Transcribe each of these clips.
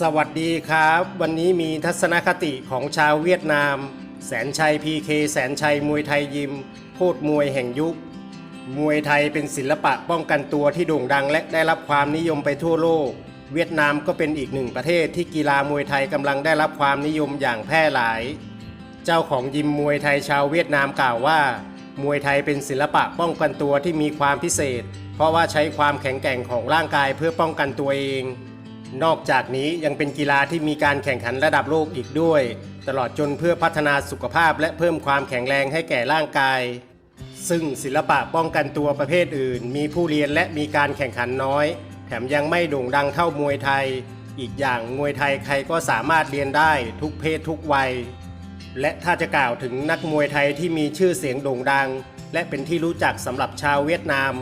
สวัสดีครับ วันนี้มีทัศนคติของชาวเวียดนาม แสนชัยพีเคแสนชัยมวยไทยยิม โคตรมวยแห่งยุค มวยไทยเป็นศิลปะป้องกันตัวที่โด่งดังและได้รับความนิยมไปทั่วโลก เวียดนามก็เป็นอีกหนึ่งประเทศที่กีฬามวยไทยกำลังได้รับความนิยมอย่างแพร่หลาย เจ้าของยิมมวยไทยชาวเวียดนามกล่าวว่า มวยไทยเป็นศิลปะป้องกันตัวที่มีความพิเศษ เพราะว่าใช้ความแข็งแกร่งของร่างกายเพื่อป้องกันตัวเอง นอกจากนี้ยังเป็นกีฬาที่มีการแข่งขันระดับโลกอีกด้วย ตลอดจนเพื่อพัฒนาสุขภาพและเพิ่มความแข็งแรงให้แก่ร่างกาย ซึ่งศิลปะป้องกันตัวประเภทอื่น มีผู้เรียนและมีการแข่งขันน้อย แถมยังไม่โด่งดังเท่ามวยไทย อีกอย่างมวยไทยใครก็สามารถเรียนได้ทุกเพศทุกวัย และถ้าจะกล่าวถึงนักมวยไทยที่มีชื่อเสียงโด่งดัง และเป็นที่รู้จักสำหรับชาวเวียดนาม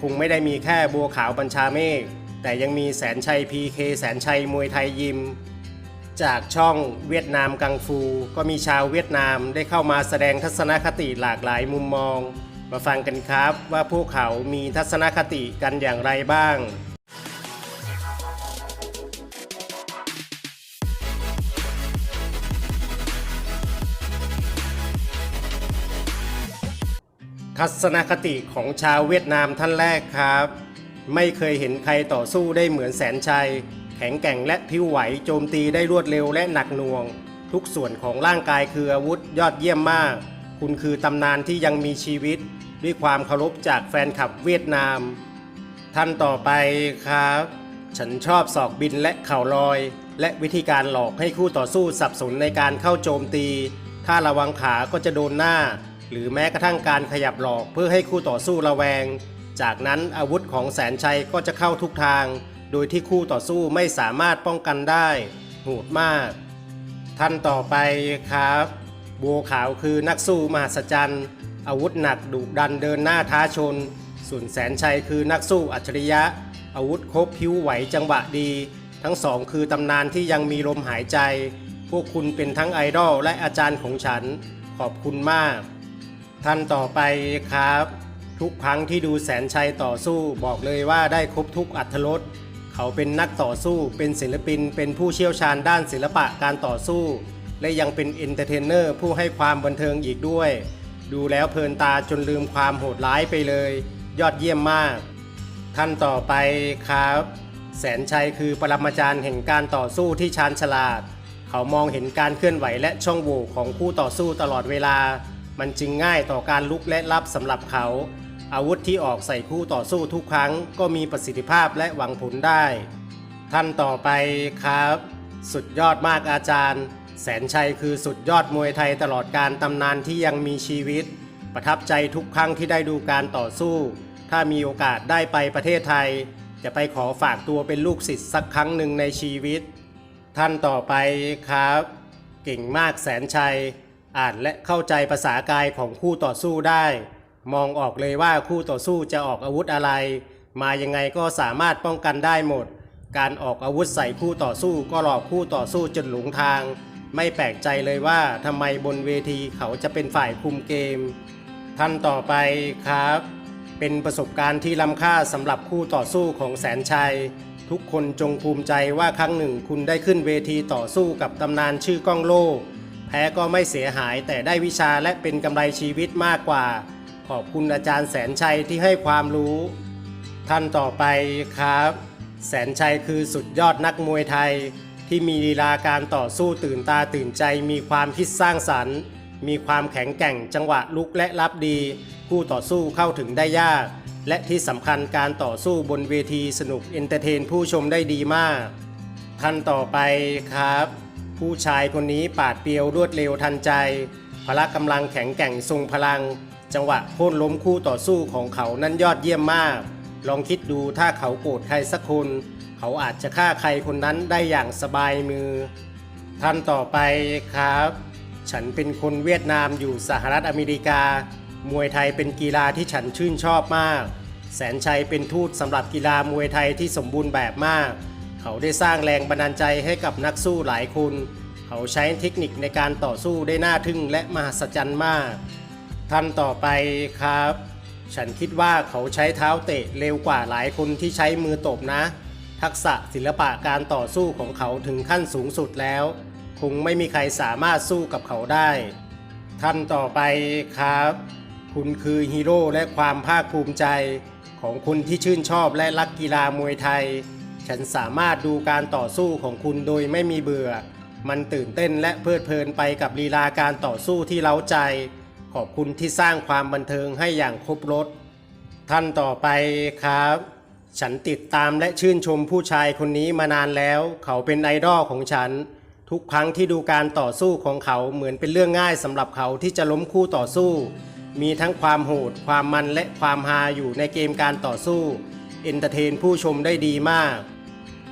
คงไม่ได้มีแค่บัวขาวบัญชาเมฆ แต่ยังมีแสนชัยพีเคแสนชัยมวยไทยยิม จากช่องเวียดนามกังฟู ก็มีชาวเวียดนามได้เข้ามาแสดงทัศนคติหลากหลายมุมมอง มาฟังกันครับว่าพวกเขามีทัศนคติกันอย่างไรบ้างทัศนคติของชาวเวียดนามท่านแรกครับ ไม่เคยเห็นใครต่อสู้ได้เหมือนแสนชัย แข็งแกร่งและพิวไหวโจมตีได้รวดเร็วและหนักหน่วง ทุกส่วนของร่างกายคืออาวุธยอดเยี่ยมมาก คุณคือตำนานที่ยังมีชีวิต ด้วยความเคารพจากแฟนคลับเวียดนาม ท่านต่อไปครับ ฉันชอบศอกบินและเข่าลอย และวิธีการหลอกให้คู่ต่อสู้สับสนในการเข้าโจมตี ถ้าระวังขาก็จะโดนหน้า หรือแม้กระทั่งการขยับหลอกเพื่อให้คู่ต่อสู้ระแวง จากนั้นอาวุธของแสนชัยก็จะเข้าทุกทาง โดยที่คู่ต่อสู้ไม่สามารถป้องกันได้ โหดมาก ท่านต่อไปครับบัวขาวคือนักสู้มหัศจรรย์อาวุธหนักดุดันเดินหน้าท้าชน ส่วนแสนชัยคือนักสู้อัจฉริยะ อาวุธครบผิวไหวจังหวะดี ทั้งสองคือตำนานที่ยังมีลมหายใจ พวกคุณเป็นทั้งไอดอลและอาจารย์ของฉัน ขอบคุณมาก ท่านต่อไปครับ ทุกครั้งที่ดูแสนชัยต่อสู้บอกเลยว่าได้ครบทุกอัธรสเขาเป็นนักต่อสู้เป็นศิลปิน เป็นผู้เชี่ยวชาญด้านศิลปะการต่อสู้ และยังเป็นเอนเตอร์เทนเนอร์ผู้ให้ความบันเทิงอีกด้วย ดูแล้วเพลินตาจนลืมความโหดร้ายไปเลย ยอดเยี่ยมมาก ท่านต่อไปครับ แสนชัยคือปรมาจารย์แห่งการต่อสู้ที่ชาญฉลาด เขามองเห็นการเคลื่อนไหวและช่องโหว่ของคู่ต่อสู้ตลอดเวลา มันจึงง่ายต่อการลุกและรับสำหรับเขา อาวุธที่ออกใส่คู่ต่อสู้ทุกครั้งก็มีประสิทธิภาพและหวังผลได้ ท่านต่อไปครับ สุดยอดมากอาจารย์ แสนชัยคือสุดยอดมวยไทยตลอดการตำนานที่ยังมีชีวิต ประทับใจทุกครั้งที่ได้ดูการต่อสู้ ถ้ามีโอกาสได้ไปประเทศไทย จะไปขอฝากตัวเป็นลูกศิษย์สักครั้งหนึ่งในชีวิต ท่านต่อไปครับ เก่งมากแสนชัย อ่านและเข้าใจภาษากายของคู่ต่อสู้ได้ มองออกเลยว่าคู่ต่อสู้จะออกอาวุธอะไร มายังไงก็สามารถป้องกันได้หมด การออกอาวุธใส่คู่ต่อสู้ก็หลอกคู่ต่อสู้จนหลงทาง ไม่แปลกใจเลยว่าทำไมบนเวทีเขาจะเป็นฝ่ายคุมเกม ท่านต่อไปครับ เป็นประสบการณ์ที่ล้ำค่าสำหรับคู่ต่อสู้ของแสนชัย ทุกคนจงภูมิใจว่าครั้งหนึ่งคุณได้ขึ้นเวทีต่อสู้กับตำนานชื่อก้องโลกแพ้ก็ไม่เสียหายแต่ได้วิชาและเป็นกำไรชีวิตมากกว่า ขอบคุณอาจารย์แสนชัยที่ให้ความรู้ ท่านต่อไปครับ แสนชัยคือสุดยอดนักมวยไทย ที่มีลีลาการต่อสู้ตื่นตาตื่นใจ มีความคิดสร้างสรรค์ มีความแข็งแกร่งจังหวะลุกและรับดีผู้ต่อสู้เข้าถึงได้ยาก และที่สำคัญการต่อสู้บนเวทีสนุกเอนเตอร์เทนผู้ชมได้ดีมาก ท่านต่อไปครับ ผู้ชายคนนี้ปาดเปียวรวดเร็วทันใจพละกำลังแข็งแกร่งทรงพลัง จังหวะโค่นล้มคู่ต่อสู้ของเขานั้นยอดเยี่ยมมาก ลองคิดดูถ้าเขาโกรธใครสักคน เขาอาจจะฆ่าใครคนนั้นได้อย่างสบายมือ ท่านต่อไปครับ ฉันเป็นคนเวียดนามอยู่สหรัฐอเมริกา มวยไทยเป็นกีฬาที่ฉันชื่นชอบมาก แสนชัยเป็นทูตสำหรับกีฬามวยไทยที่สมบูรณ์แบบมาก เขาได้สร้างแรงบันดาลใจให้กับนักสู้หลายคน เขาใช้เทคนิคในการต่อสู้ได้น่าทึ่งและมหัศจรรย์มาก ท่านต่อไปครับ ฉันคิดว่าเขาใช้เท้าเตะเร็วกว่าหลายคนที่ใช้มือตบนะ ทักษะศิลปะการต่อสู้ของเขาถึงขั้นสูงสุดแล้ว คงไม่มีใครสามารถสู้กับเขาได้ท่านต่อไปครับ คุณคือฮีโร่และความภาคภูมิใจ ของคุณที่ชื่นชอบและรักกีฬามวยไทย ฉันสามารถดูการต่อสู้ของคุณโดยไม่มีเบื่อ มันตื่นเต้นและเพลิดเพลินไปกับลีลาการต่อสู้ที่เล้าใจ ขอบคุณที่สร้างความบันเทิงให้อย่างครบรถ ท่านต่อไปครับ ฉันติดตามและชื่นชมผู้ชายคนนี้มานานแล้ว เขาเป็นไอดอลของฉัน ทุกครั้งที่ดูการต่อสู้ของเขาเหมือนเป็นเรื่องง่ายสำหรับเขาที่จะล้มคู่ต่อสู้ มีทั้งความโหด ความมันและความฮาอยู่ในเกมการต่อสู้เอนเตอร์เทนผู้ชมได้ดีมาก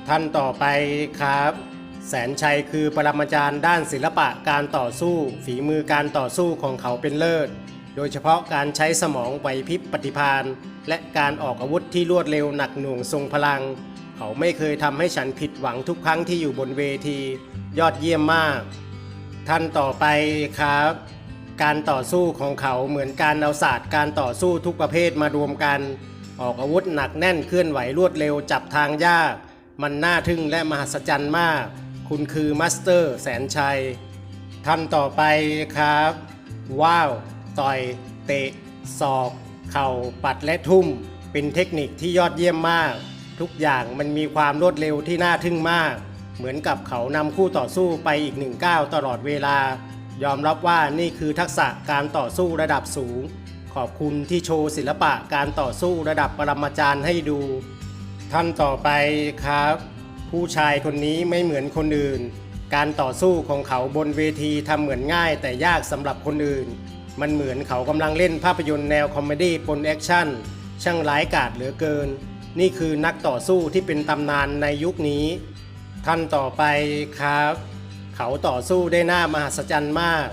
ท่านต่อไปครับ แสนชัยคือปรมาจารย์ด้านศิลปะการต่อสู้ ฝีมือการต่อสู้ของเขาเป็นเลิศ โดยเฉพาะการใช้สมองไหวพริบปฏิภาณและการออกอาวุธที่รวดเร็วหนักหน่วงทรงพลัง เขาไม่เคยทำให้ฉันผิดหวังทุกครั้งที่อยู่บนเวที ยอดเยี่ยมมาก ท่านต่อไปครับ การต่อสู้ของเขาเหมือนการเอาศาสตร์การต่อสู้ทุกประเภทมารวมกัน ออกอาวุธหนักแน่นเคลื่อนไหวรวดเร็วจับทางยาก มันน่าทึ่งและมหัศจรรย์มาก คุณคือมาสเตอร์แสนชัยท่านต่อไปครับ ว้าว ต่อย เตะ ศอก เข่า ปัดและทุ่ม เป็นเทคนิคที่ยอดเยี่ยมมาก ทุกอย่างมันมีความรวดเร็วที่น่าทึ่งมาก เหมือนกับเขานำคู่ต่อสู้ไปอีกหนึ่งก้าวตลอดเวลา ยอมรับว่านี่คือทักษะการต่อสู้ระดับสูง ขอบคุณที่โชว์ศิลปะการต่อสู้ระดับปรมาจารย์ให้ดู ท่านต่อไปครับ ผู้ชายคนนี้ไม่เหมือนคนอื่น การต่อสู้ของเขาบนเวทีทำเหมือนง่ายแต่ยากสำหรับคนอื่น มันเหมือนเขากำลังเล่นภาพยนตร์แนวคอมเมดี้ปนแอคชั่น ช่างร้ายกาจเหลือเกิน นี่คือนักต่อสู้ที่เป็นตำนานในยุคนี้ ท่านต่อไปครับ เขาต่อสู้ได้หน่ามหัศจรรย์มาก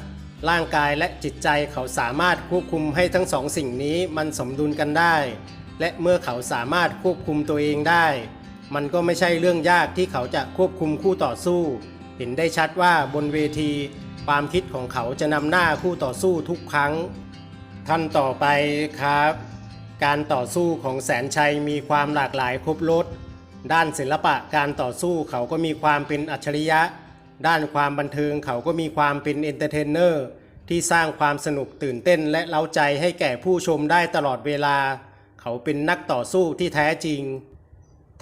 ร่างกายและจิตใจเขาสามารถควบคุมให้ทั้งสองสิ่งนี้มันสมดุลกันได้ และเมื่อเขาสามารถควบคุมตัวเองได้ มันก็ไม่ใช่เรื่องยากที่เขาจะควบคุมคู่ต่อสู้ เห็นได้ชัดว่าบนเวที ความคิดของเขาจะนำหน้าคู่ต่อสู้ทุกครั้ง ท่านต่อไปครับ การต่อสู้ของแสนชัยมีความหลากหลายครบรสด้านศิลปะการต่อสู้เขาก็มีความเป็นอัจฉริยะ ด้านความบันเทิงเขาก็มีความเป็นเอนเตอร์เทนเนอร์ที่สร้างความสนุกตื่นเต้นและเล้าใจให้แก่ผู้ชมได้ตลอดเวลา เขาเป็นนักต่อสู้ที่แท้จริง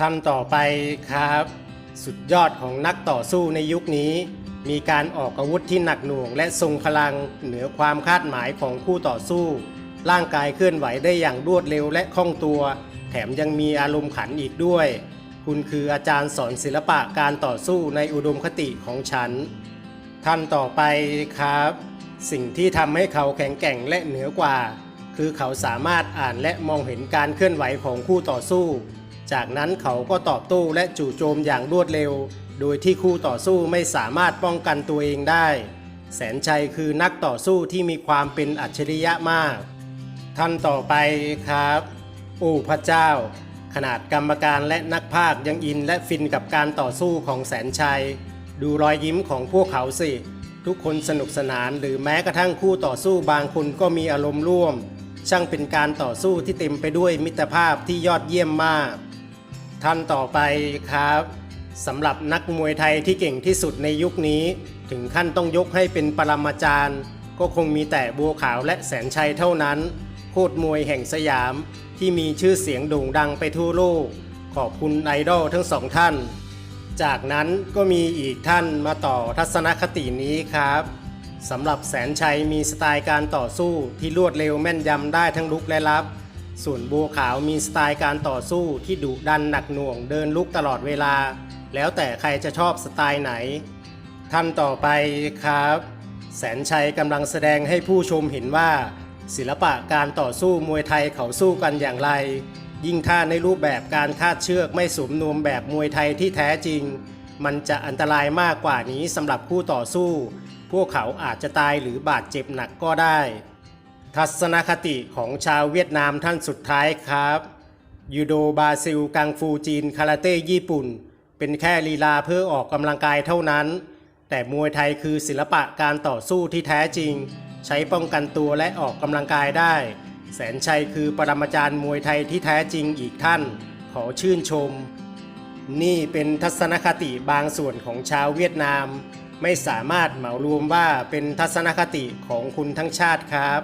ท่านต่อไปครับ สุดยอดของนักต่อสู้ในยุคนี้ มีการออกอาวุธที่หนักหน่วง และทรงพลังเหนือความคาดหมายของคู่ต่อสู้ ร่างกายเคลื่อนไหวได้อย่างรวดเร็วและคล่องตัว แถมยังมีอารมณ์ขันอีกด้วย คุณคืออาจารย์สอนศิลปะการต่อสู้ในอุดมคติของฉันท่านต่อไปครับ สิ่งที่ทำให้เขาแข็งแกร่งและเหนือกว่า คือเขาสามารถอ่านและมองเห็นการเคลื่อนไหวของคู่ต่อสู้ จากนั้นเขาก็ตอบโต้และจู่โจมอย่างรวดเร็ว โดยที่คู่ต่อสู้ไม่สามารถป้องกันตัวเองได้ แสนชัยคือนักต่อสู้ที่มีความเป็นอัจฉริยะมาก ท่านต่อไปครับ โอ้พระเจ้า ขนาดกรรมการและนักพากย์ยังอินและฟินกับการต่อสู้ของแสนชัย ดูรอยยิ้มของพวกเขาสิ ทุกคนสนุกสนานหรือแม้กระทั่งคู่ต่อสู้บางคนก็มีอารมณ์ร่วม ช่างเป็นการต่อสู้ที่เต็มไปด้วยมิตรภาพที่ยอดเยี่ยมมาก ท่านต่อไปครับสำหรับนักมวยไทยที่เก่งที่สุดในยุคนี้ ถึงขั้นต้องยกให้เป็นปรมาจารย์ ก็คงมีแต่บัวขาวและแสนชัยเท่านั้น โคตรมวยแห่งสยาม ที่มีชื่อเสียงโด่งดังไปทั่วโลก ขอบคุณไอดอลทั้งสองท่าน จากนั้นก็มีอีกท่านมาต่อทัศนคตินี้ครับสำหรับแสนชัยมีสไตล์การต่อสู้ที่รวดเร็วแม่นยำได้ทั้งลุกและรับ ส่วนบัวขาวมีสไตล์การต่อสู้ที่ดุดันหนักหน่วงเดินลุกตลอดเวลา แล้วแต่ใครจะชอบสไตล์ไหน ท่านต่อไปครับ แสนชัยกำลังแสดงให้ผู้ชมเห็นว่า ศิลปะการต่อสู้มวยไทยเขาสู้กันอย่างไร ยิ่งถ้าในรูปแบบการคาดเชือกไม่สมนวมแบบมวยไทยที่แท้จริง มันจะอันตรายมากกว่านี้สำหรับผู้ต่อสู้ พวกเขาอาจจะตายหรือบาดเจ็บหนักก็ได้ ทัศนคติของชาวเวียดนามท่านสุดท้ายครับยูโดบราซิล กังฟูจีน คาราเต้ญี่ปุ่น เป็นแค่ลีลาเพื่อออกกำลังกายเท่านั้น แต่มวยไทยคือศิลปะการต่อสู้ที่แท้จริง ใช้ป้องกันตัวและออกกำลังกายได้ แสนชัยคือปรมาจารย์มวยไทยที่แท้จริงอีกท่าน ขอชื่นชม นี่เป็นทัศนคติบางส่วนของชาวเวียดนาม ไม่สามารถเหมารวมว่าเป็นทัศนคติของคุณทั้งชาติครับ